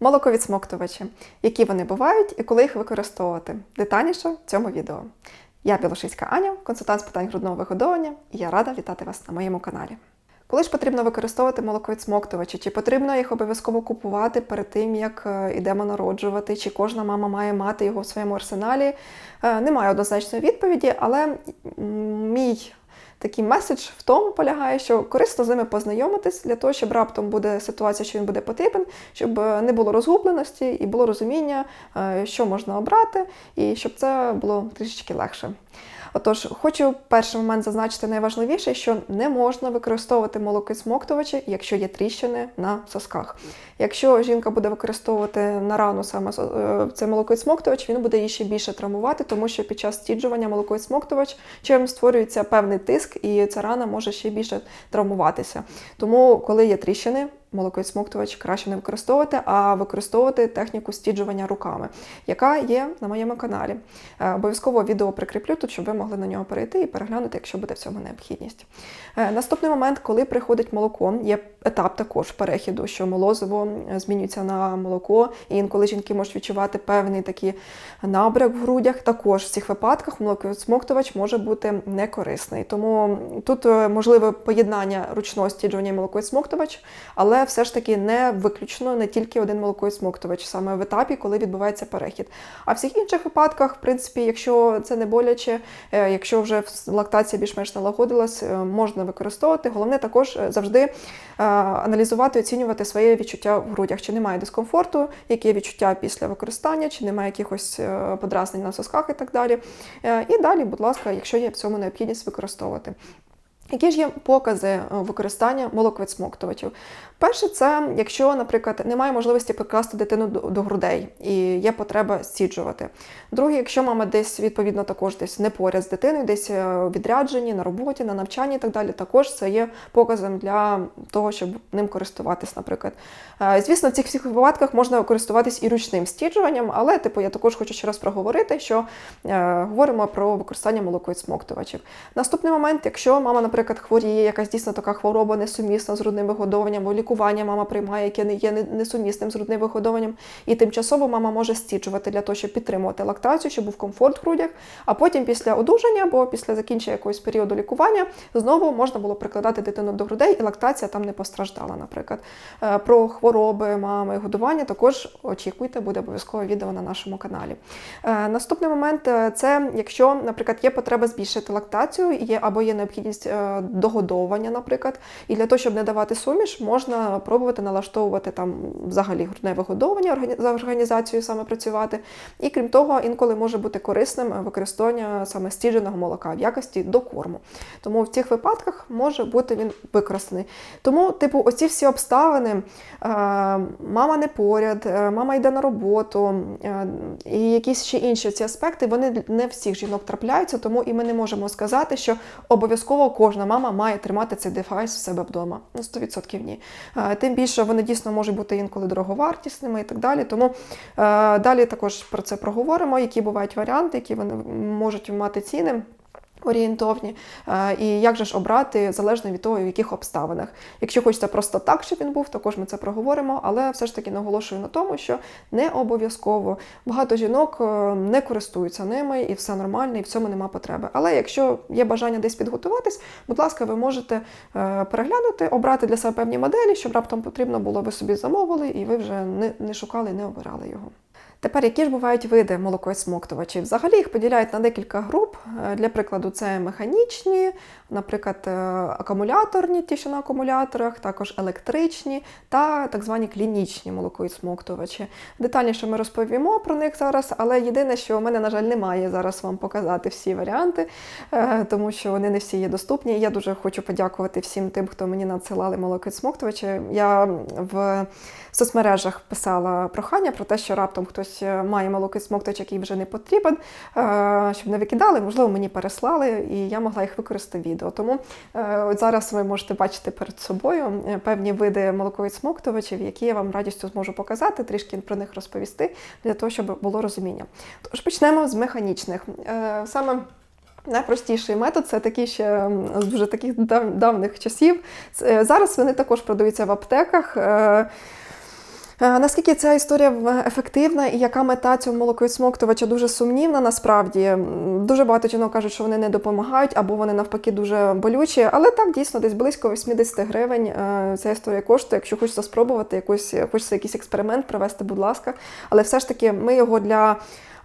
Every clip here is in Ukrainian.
Молоковідсмоктувачі, які вони бувають і коли їх використовувати. Детальніше в цьому відео. Я Білошицька Аня, консультант з питань грудного вигодовування, і я рада вітати вас на моєму каналі. Коли ж потрібно використовувати молоковідсмоктувачі, чи потрібно їх обов'язково купувати перед тим, як е, йдемо народжувати, чи кожна мама має мати його в своєму арсеналі? Е, Немає однозначної відповіді, але мій такий меседж в тому полягає, що корисно з ними познайомитись для того, щоб раптом буде ситуація, що він буде потрібен, щоб е, не було розгубленості і було розуміння, е, що можна обрати, і щоб це було трішечки легше. Отож, хочу перший момент зазначити найважливіше, що не можна використовувати молокосмоктувачі, якщо є тріщини на сосках. Якщо жінка буде використовувати на рану саме е, цей молокосмоктувач, він буде її ще більше травмувати, тому що під час стіджування молокосмоктувач чим створюється певний тиск, і ця рана може ще більше травмуватися. Тому, коли є тріщини, молокосмоктувач краще не використовувати, а використовувати техніку стіджування руками, яка є на моєму каналі. Е, Обов'язково відео прикріплю тут, щоб ви могли на нього перейти і переглянути, якщо буде в цьому необхідність. Е, Наступний момент, коли приходить молоко, є етап також перехіду, що молозиво е, змінюється на молоко, і інколи жінки можуть відчувати певний такий набряк в грудях. Також в цих випадках молокосмоктувач може бути некорисний. Тому тут е, можливе поєднання ручного стіджування і молокосмоктувач, але все ж таки не виключно не тільки один молокосмоктувач, саме в етапі, коли відбувається перехід. А в всіх інших випадках, в принципі, якщо це не боляче, е, якщо вже лактація більш-менш налагодилась, можна використовувати. Головне також завжди аналізувати, оцінювати своє відчуття в грудях, чи немає дискомфорту, які відчуття після використання, чи немає якихось е, подразнень на сосках і так далі. Е, І далі, будь ласка, якщо є в цьому необхідність використовувати. Які ж є покази е, використання молоквідсмоктувачів? Перше, це якщо, наприклад, немає можливості прикласти дитину до, грудей і є потреба стіджувати. Друге, якщо мама десь відповідно також десь не поряд з дитиною, десь е, у відрядженні, на роботі, на навчанні і так далі, також це є показом для того, щоб ним користуватись, наприклад. Е, Звісно, в цих всіх випадках можна користуватись і ручним стіджуванням, але типу я також хочу ще раз проговорити, що е, говоримо про використання молокоїдсмоктувачів. Наступний момент, якщо мама, наприклад, хворіє, якась дійсно така хвороба несумісна з грудним вигодовуванням, або лікування мама приймає, яке не є несумісним з грудним вигодовуванням, і тимчасово мама може стіджувати для того, щоб підтримувати лактацію, щоб був комфорт в грудях. А потім після одужання або після закінчення якогось періоду лікування знову можна було прикладати дитину до грудей, і лактація там не постраждала, наприклад. Е, Про хвороби мами годування також очікуйте, буде обов'язково відео на нашому каналі. Е, Наступний момент е, це якщо, наприклад, є потреба збільшити лактацію, є або є необхідність догодовування, наприклад, і для того, щоб не давати суміш, можна пробувати налаштовувати там взагалі грудне вигодовування за організацією саме працювати. І крім того, інколи може бути корисним використання саме стідженого молока в якості до корму. Тому в цих випадках може бути він використаний. Тому, типу, оці всі обставини, е, мама не поряд, е, мама йде на роботу, е, і якісь ще інші ці аспекти, вони не всіх жінок трапляються, тому і ми не можемо сказати, що обов'язково кожна мама має тримати цей девайс в себе вдома. Ну, 100% ні. Е, Тим більше вони дійсно можуть бути інколи дороговартісними і так далі. Тому е, далі також про це проговоримо, які бувають варіанти, які вони можуть мати ціни. Орієнтовні, Е, і як же ж обрати залежно від того, в яких обставинах. Якщо хочеться просто так, щоб він був, також ми це проговоримо, але все ж таки наголошую на тому, що не обов'язково багато жінок е, не користуються ними, і все нормально, і в цьому нема потреби. Але якщо є бажання десь підготуватись, будь ласка, ви можете е, переглянути, обрати для себе певні моделі, щоб раптом потрібно було, ви собі замовили, і ви вже не, не шукали, не обирали його. Тепер, які ж бувають види молокосмоктувачів? Взагалі їх поділяють на декілька груп. Е, Для прикладу, це механічні, наприклад, е, акумуляторні, ті, що на акумуляторах, також електричні та так звані клінічні молокосмоктувачі. Детальніше ми розповімо про них зараз, але єдине, що у мене, на жаль, немає зараз вам показати всі варіанти, е, тому що вони не всі є доступні. Я дуже хочу подякувати всім тим, хто мені надсилали молокосмоктувачі. Я в соцмережах писала прохання про те, що раптом хтось е, має молокосмоктувач, який вже не потрібен, е, щоб не викидали, можливо, мені переслали, і я могла їх використати відео. Тому е, от зараз ви можете бачити перед собою певні види молоковідсмоктувачів, які я вам радістю зможу показати, трішки про них розповісти, для того, щоб було розуміння. Тож почнемо з механічних. Саме Найпростіший метод це такий ще з дуже таких дав- давних часів. Зараз вони також продаються в аптеках. Е, Наскільки ця історія ефективна і яка мета цього молоковідсмоктувача дуже сумнівна, насправді дуже багато жінок кажуть, що вони не допомагають або вони навпаки дуже болючі. Але так дійсно десь близько 80 гривень е, ця історія коштує. Якщо хочеться спробувати якусь, хочеться якийсь експеримент провести, будь ласка. Але все ж таки ми його для.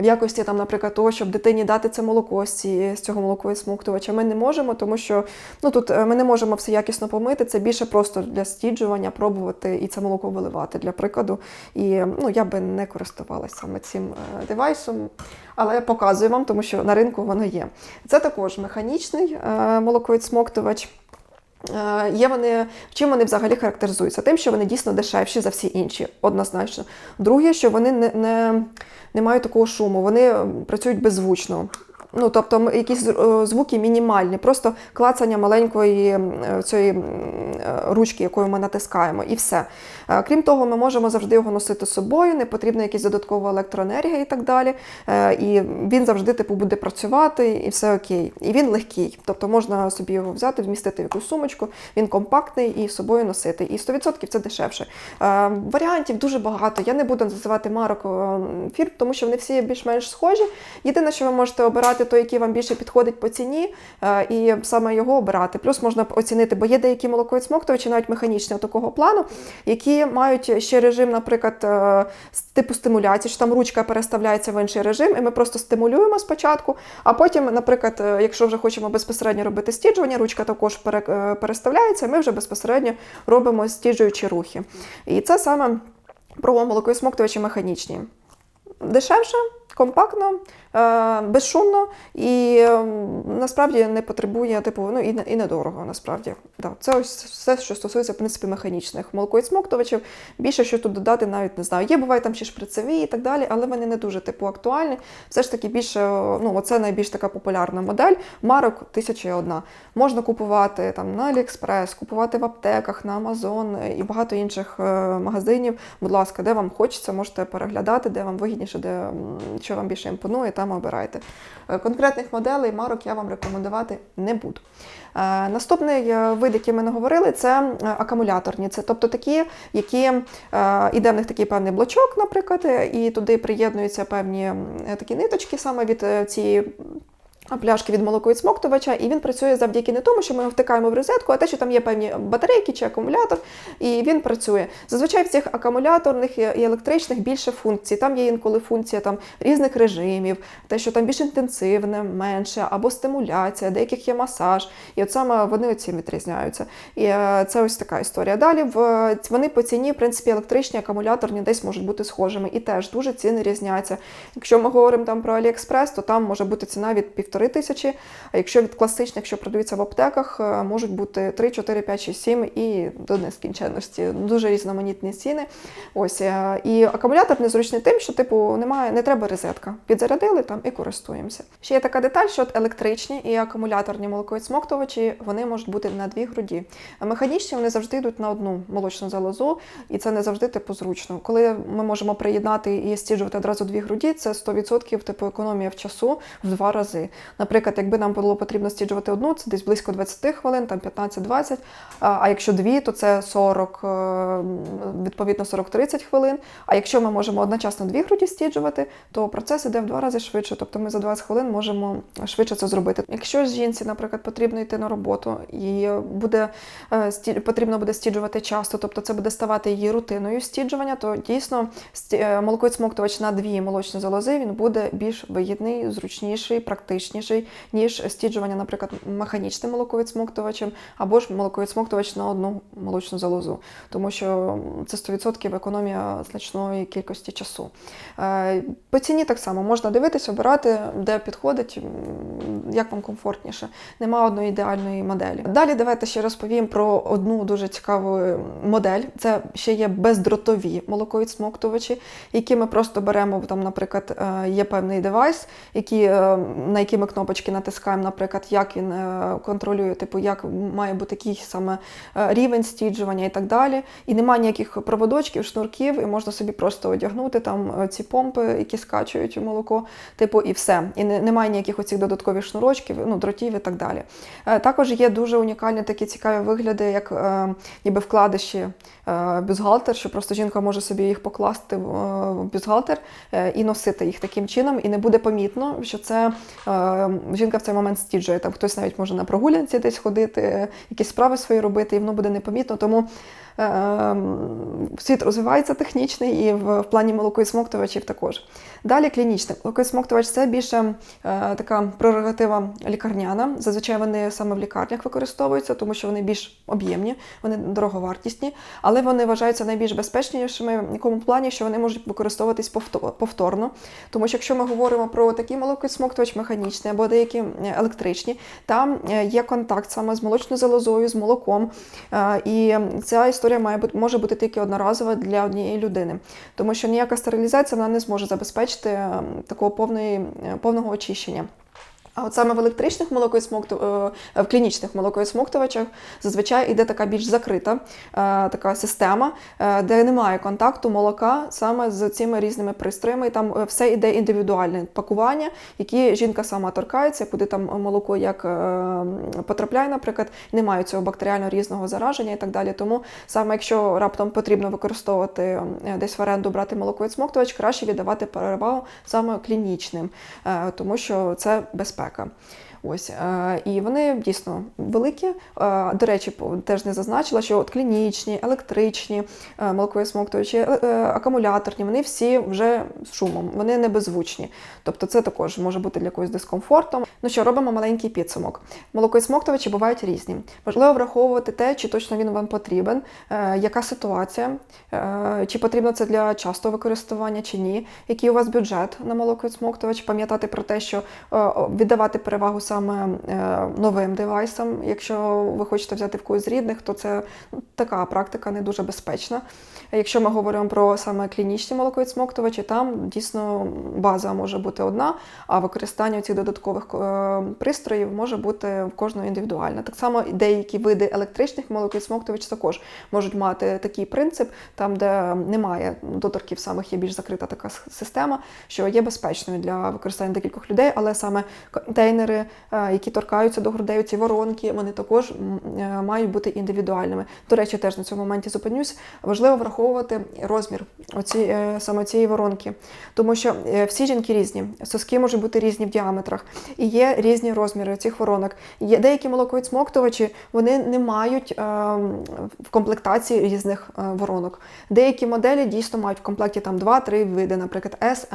В якості там, наприклад, того, щоб дитині дати це молоко з, цього молоковідсмоктувача, ми не можемо, тому що ну тут е, ми не можемо все якісно помити. Це більше просто для стіджування, пробувати і це молоко виливати для прикладу. І ну я би не користувалася саме цим е, девайсом, але я показую вам, тому що на ринку воно є. Це також механічний е, молоковідсмоктувач. Е, Є вони, чим вони взагалі характеризуються? Тим, що вони дійсно дешевші за всі інші, однозначно. Друге, що вони не, не, не мають такого шуму, вони працюють беззвучно. Ну, тобто якісь е, звуки мінімальні, просто клацання маленької е, цієї е, ручки, якою ми натискаємо, і все. Крім того, ми можемо завжди його носити з собою, не потрібна якась додаткова електроенергія і так далі. І він завжди типу буде працювати, і все окей. І він легкий. Тобто можна собі його взяти, вмістити в якусь сумочку, він компактний і з собою носити. І 100% це дешевше. Варіантів дуже багато. Я не буду називати марок фірм, тому що вони всі більш-менш схожі. Єдине, що ви можете обирати той, який вам більше підходить по ціні, е, і саме його обирати. Плюс можна оцінити, бо є деякі молоковідсмоктувачі, навіть механічні такого плану, які мають ще режим, наприклад, е, типу стимуляції, що там ручка переставляється в інший режим, і ми просто стимулюємо спочатку, а потім, наприклад, е, якщо вже хочемо безпосередньо робити стіджування, ручка також переставляється, і ми вже безпосередньо робимо стіджуючі рухи. І це саме про молоко молокосмоктувачі механічні. Дешевше, компактно, е, безшумно і е, насправді не потребує, типу, ну і, і недорого, насправді. Да, це ось все, що стосується в принципі механічних молокосмоктувачів. Більше що тут додати, навіть не знаю. Є буває там ще шприцеві і так далі, але вони не дуже типу актуальні. Все ж таки більше, ну оце найбільш така популярна модель. Марок 1001. Можна купувати там на AliExpress, купувати в аптеках, на Amazon і багато інших е, магазинів. Будь ласка, де вам хочеться, можете переглядати, де вам вигідніше, де що вам більше імпонує, там обирайте. Е, Конкретних моделей марок я вам рекомендувати не буду. Е, Наступний е, вид, який ми не говорили, це акумуляторні. Це тобто такі, які іде в них такий певний блочок, наприклад, і туди приєднуються певні такі ниточки саме від цієї. Пляшки від молоковідсмоктувача, і він працює завдяки не тому, що ми його втикаємо в розетку, а те, що там є певні батарейки чи акумулятор, і він працює. Зазвичай в цих акумуляторних і електричних більше функцій. Там є інколи функція там, різних режимів, те, що там більш інтенсивне, менше, або стимуляція, деяких є масаж. І от саме вони цим відрізняються. І е, це ось така історія. Далі в вони по ціні, в принципі, електричні акумуляторні десь можуть бути схожими, і теж дуже ціни різняться. Якщо ми говоримо там про AliExpress, то там може бути ціна від півтори тисячі. А якщо від класичних, що продаються в аптеках, е, можуть бути 3, 4, 5, 6, 7 і до нескінченності. Дуже різноманітні ціни. Ось е, і акумулятор незручний тим, що типу немає, не треба розетка. Підзарядили там і користуємося. Ще є така деталь, що електричні і акумуляторні молоковідсмоктувачі вони можуть бути на дві груді. А механічні вони завжди йдуть на одну молочну залозу, і це не завжди типу зручно. Коли ми можемо приєднати і стіджувати одразу дві груді, це 100% типу економія в часу в два рази. Наприклад, якби нам було потрібно стіджувати одну, це десь близько 20 хвилин, там 15-20. А якщо дві, то це 40, е, відповідно 40-30 хвилин. А якщо ми можемо одночасно дві груді стіджувати, то процес іде в два рази швидше. Тобто ми за 20 хвилин можемо швидше це зробити. Якщо жінці, наприклад, потрібно йти на роботу і буде е, потрібно буде стіджувати часто, тобто це буде ставати її рутиною стіджування, то дійсно е, молоковідсмоктувач на дві молочні залози він буде більш вигідний, зручніший, практичніший, ніж стіджування, наприклад, механічним молоковідсмоктувачем або ж молоковідсмоктувач на одну молочну залозу, тому що це 100% економія значної кількості часу. Е, По ціні так само можна дивитися, обирати, де підходить, як вам комфортніше. Нема одної ідеальної моделі. Далі давайте ще розповім про одну дуже цікаву модель. Це ще є бездротові молоковідсмоктувачі, які ми просто беремо, там, наприклад, е, є певний девайс, які, е, на які ми кнопочки натискаємо, наприклад, як він е, контролює, типу, як має бути який саме е, рівень стіджування і так далі. І немає ніяких проводочків, шнурків, і можна собі просто одягнути там е, ці помпи, які скачують молоко, типу, і все. І немає ніяких оцих додаткових шнурочків, ну, дротів і так далі. Також є дуже унікальні такі цікаві вигляди, як ніби вкладиші бюстгальтер, що просто жінка може собі їх покласти в е, і носити їх таким чином, і не буде помітно, що це жінка в цей момент стіджує. Там хтось навіть може на прогулянці десь ходити, якісь справи свої робити, і воно буде непомітно. Тому світ розвивається технічний і в, плані молокоісмоктувачів також. Далі клінічний молокоісмоктувач це більше е, така прерогатива лікарняна. Зазвичай вони саме в лікарнях використовуються, тому що вони більш об'ємні, вони дороговартісні, але вони вважаються найбільш безпечнішими в якому плані, що вони можуть використовуватись повторно. Тому що якщо ми говоримо про такий молокосмоктувач механічний або деякі е, електричні, там е, є контакт саме з молочною залозою, з молоком. Е, І ця історія має бути може бути тільки одноразова для однієї людини, тому що ніяка стерилізація вона не зможе забезпечити е, такого повної, е, повного очищення. А от саме в електричних молокоісмокту- е, в клінічних молокоісмоктувачах зазвичай йде така більш закрита е, така система, е, де немає контакту молока саме з цими різними пристроями. І там все йде індивідуальне пакування, які жінка сама торкається, куди там молоко як потрапляє, наприклад, немає цього бактеріально різного зараження і так далі. Тому саме якщо раптом потрібно використовувати десь в оренду брати молокоісмоктувач, краще віддавати перевагу саме клінічним, тому що це безпека безпека. Ось е, і вони дійсно великі. Е, До речі, теж не зазначила, що от клінічні, електричні, е, молокоісмоктувачі, е, акумуляторні, вони всі вже з шумом, вони не беззвучні. Тобто це також може бути для когось дискомфортом. Ну що, робимо маленький підсумок. Молокоісмоктувачі бувають різні. Важливо враховувати те, чи точно він вам потрібен, яка ситуація, чи потрібно це для частого використання, чи ні, який у вас бюджет на молокоісмоктувач, пам'ятати про те, що віддавати перевагу саме е, новим девайсам. Якщо ви хочете взяти в когось з рідних, то це ну, така практика не дуже безпечна. Якщо ми говоримо про саме клінічні молокоісмоктувачі, там дійсно база може бути одна, а використання цих додаткових е, пристроїв може бути в кожного індивідуально. Так само деякі види електричних молокоісмоктувачів також можуть мати такий принцип, там, де немає доторків самих, є більш закрита така система, що є безпечною для використання декількох людей, але саме контейнери, які торкаються до грудей, ці воронки, вони також е, мають бути індивідуальними. До речі, теж на цьому моменті зупинюсь. Важливо враховувати розмір оці, е, саме цієї воронки, тому що е, всі жінки різні, соски можуть бути різні в діаметрах, і є різні розміри цих воронок. Є деякі молоковідсмоктувачі, вони не мають е, в комплектації різних е, воронок. Деякі моделі дійсно мають в комплекті там 2-3 види, наприклад, S,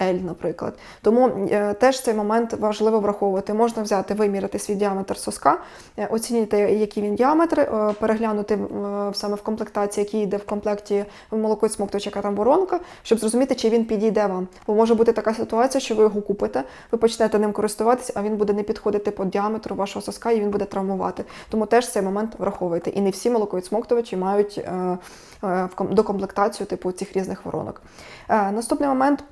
L, наприклад. Тому е, теж цей момент важливо враховувати. Можна взяти, виміряти свій діаметр соска, е, оцінити, який він діаметр, е, переглянути саме в комплектації, який йде в комплекті молоко смоктувача, яка там воронка, щоб зрозуміти, чи він підійде вам. Бо може бути така ситуація, що ви його купите, ви почнете ним користуватися, а він буде не підходити по діаметру вашого соска і він буде травмувати. Тому теж цей момент враховуйте. І не всі молоковідсмоктувачі мають докомплектацію типу цих різних воронок. Наступний момент.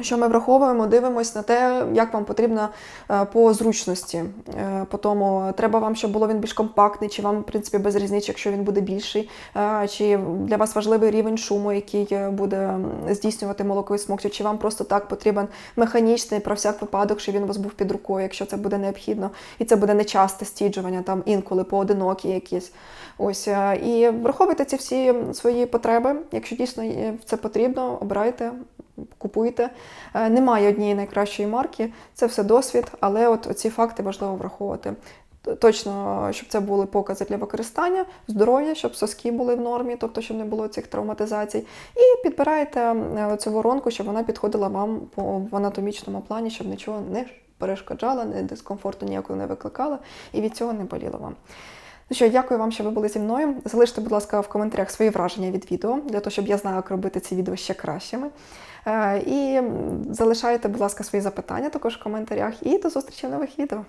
Що ми враховуємо, дивимось на те, як вам потрібно е, по зручності. Е, По тому, треба вам, щоб було він більш компактний, чи вам, в принципі, без різниці, якщо він буде більший, е, чи для вас важливий рівень шуму, який буде здійснювати молоко і смоктю, чи вам просто так потрібен механічний про всяк випадок, щоб він у вас був під рукою, якщо це буде необхідно. І це буде нечасте стіджування, там інколи поодинокі якісь. Ось і враховуйте ці всі свої потреби. Якщо дійсно це потрібно, обирайте, купуйте. Е, Немає однієї найкращої марки, це все досвід, але от ці факти важливо враховувати. Точно, щоб це були покази для використання, здоров'я, щоб соски були в нормі, тобто щоб не було цих травматизацій. І підбираєте цю воронку, щоб вона підходила вам в анатомічному плані, щоб нічого не перешкоджала, не дискомфорту ніякого не викликала, і від цього не боліло вам. Ну що, дякую вам, що ви були зі мною. Залиште, будь ласка, в коментарях свої враження від відео, для того, щоб я знала, як робити ці відео ще кращими. Е, І залишайте, будь ласка, свої запитання також в коментарях. І до зустрічі в нових відео.